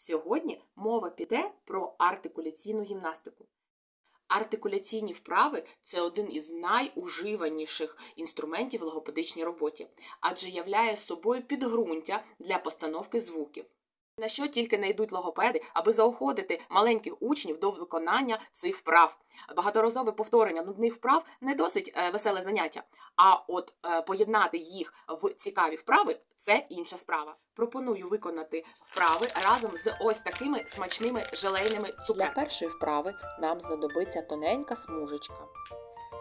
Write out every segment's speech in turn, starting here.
Сьогодні мова піде про артикуляційну гімнастику. Артикуляційні вправи це один із найуживаніших інструментів в логопедичній роботі, адже являє собою підґрунтя для постановки звуків. На що тільки не йдуть логопеди, аби заохотити маленьких учнів до виконання цих вправ. Багаторазове повторення нудних вправ не досить е, веселе заняття. А от е, поєднати їх в цікаві вправи це інша справа. Пропоную виконати вправи разом з ось такими смачними желейними Для цукерками. першої вправи нам знадобиться тоненька смужечка.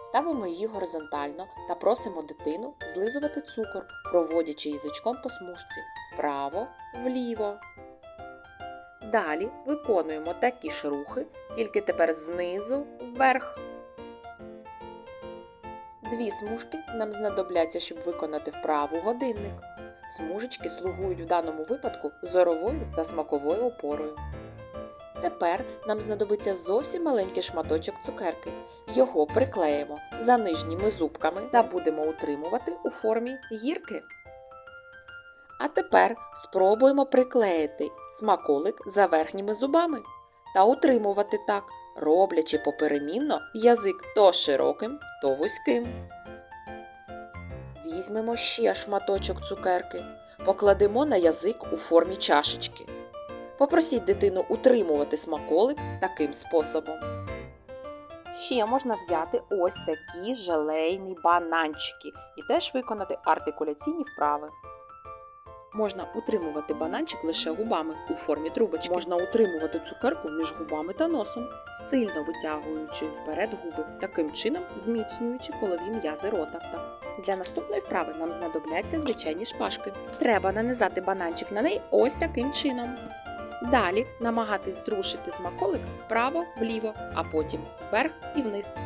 Ставимо її горизонтально та просимо дитину злизувати цукор, проводячи язичком по смужці вправо, вліво. Далі виконуємо такі ж рухи, тільки тепер знизу вверх. Дві смужки нам знадобляться, щоб виконати вправу годинник. Смужечки слугують в даному випадку зоровою та смаковою опорою. Тепер нам знадобиться зовсім маленький шматочок цукерки. Його приклеїмо за нижніми зубками та будемо утримувати у формі гірки. А тепер спробуємо приклеїти смаколик за верхніми зубами та утримувати так, роблячи поперемінно язик то широким, то вузьким. Візьмемо ще шматочок цукерки, покладемо на язик у формі чашечки. Попросіть дитину утримувати смаколик таким способом. Ще можна взяти ось такі желейні бананчики і теж виконати артикуляційні вправи. Можна утримувати бананчик лише губами у формі трубочки. Можна утримувати цукерку між губами та носом, сильно витягуючи вперед губи, таким чином зміцнюючи колові м'язи рота. Для наступної вправи нам знадобляться звичайні шпажки. Треба нанизати бананчик на неї ось таким чином. Далі намагатись зрушити смаколик вправо, вліво, а потім вверх і вниз.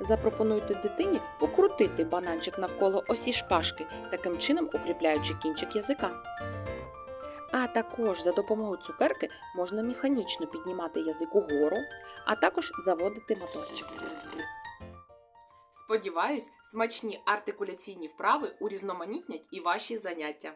Запропонуйте дитині покрутити бананчик навколо осі шпажки, таким чином укріпляючи кінчик язика. А також за допомогою цукерки можна механічно піднімати язик угору, а також заводити моторчик. Сподіваюсь, смачні артикуляційні вправи урізноманітнять і ваші заняття.